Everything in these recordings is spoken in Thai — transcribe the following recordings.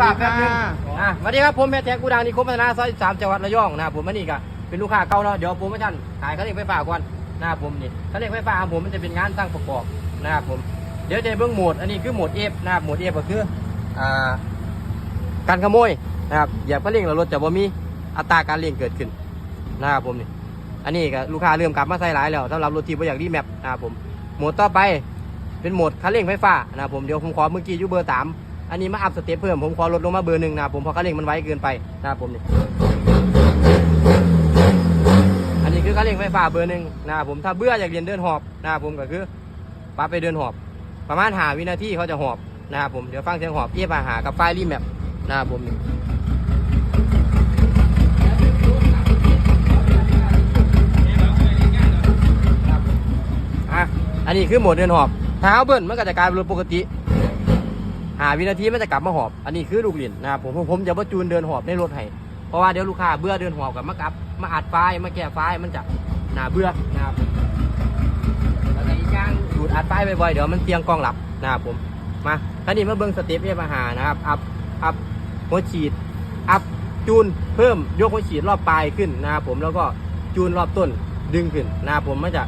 ฟ้าแป๊บนึงสวัสดีค่ะอะสวัสดีครับผมแพทย์แท็กกูดังนิคมพัฒนาซอยสามจังหวัดระยองนะครับผมอันนี้ก็เป็นลูกค้าเก่าเนาะเดี๋ยวผมให้ท่านขายคันเร่งไฟฟ้าก่อนนะครับผมนี่คันเร่งไฟฟ้าของผมมันจะเป็นงานสร้างประกอบนะครับผมเดี๋ยวจะเบิ่งโหมดอันนี้คือโหมดเอฟนะครับโหมดเอฟก็คืออ่าการขโมยนะครับเหยียบคันเร่งแล้วรถจะบ่มีอัตราการเร่งเกิดขึ้นนะครับผมนี่อันนี้ก็ลูกค้าเริ่มกลับมาใส่หลายแล้วสำหรับรถที่บ่อยากรีแมปนะครับผมโหมดต่อไปเป็นโหมดคันเร่งไฟฟ้านะครับผมเดี๋ยวผมขอเมื่อกี้ยูเบอร์สาม อันนี้มาอัพสเต็ปเพิ่มผมขอลดลงมาเบอร์หนึ่งนะผมเพราะคันเร่งมันไวเกินไปนะครับผมนี่อันนี้คือคันเร่งไฟฟ้าเบอร์หนึ่งนะครับผมถ้าเบื่ออยากเรียนเดินหอบนะครับผมก็คือปาไปเดินหอบ ประมาณหาวินาทีเขาจะหอบนะครับผมเดี๋ยวฟังเสียงหอบเทียบอาหากับไฟล์รีแมปนะครับผมนี่อะอันนี้คือโหมดเดินหอบถ้าเอาเบิ้ลมันก็จะกลายเป็นรถปกติ หาวินาทีมันจะกลับมาหอบ อันนี้คือลูกหรียญนะครับผมผมจะมาจูนเดินหอบในรถให้เพราะว่าเดี๋ยวลูกค้าเบื่อเดินหอบกับมากลับ มาอัดไฟล์มาแก้ไฟล์มันจะหนาเบื่อนะครับแล้วก็อีกอย่างดูดอัดไฟล์บ่อยๆเดี๋ยวมันเสียงกล้องหลับนะครับผมมาท่านี้มาเบิ้งสเต็ปเอฟอาหานะครับอัพอัพหัวฉีดอัพจูนเพิ่มยกหัวฉีดรอบปลายขึ้นนะครับผมแล้วก็จูนรอบต้นดึงขึ้นนะครับผมมันจะ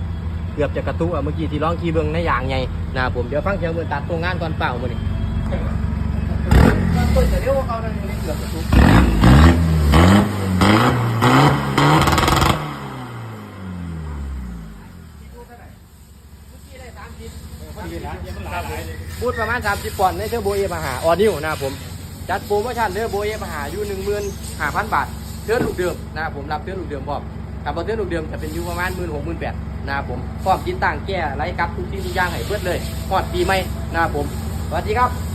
เกือบจะกระตุกอะเมื่อกี้ที่ร้องคีเบิ้งในอย่างไงนะครับผมเดี๋ยวฟังเสียงเบิ้งตัดตรงงานก่อนเปล่ามือนี้ พูดประมาณ 30ปอนด์ในเทอร์โบเอมาหาออนิวนะครับผม จัดโปรโมชั่นเทอร์โบเอมาหาอยู่หนึ่งหมื่นห้าพันบาทเทือนลูกเดิมนะครับผมรับเทือนลูกเดิมพร้อมกับเทือนลูกเดิมจะเป็นอยู่ประมาณหมื่นหกหมื่นแปดนะครับผมพร้อมติดตั้งแก้ไรกับทุกที่ทุกอย่างให้เพื่อเลยพอดปีใหม่นะครับผม สวัสดีครับ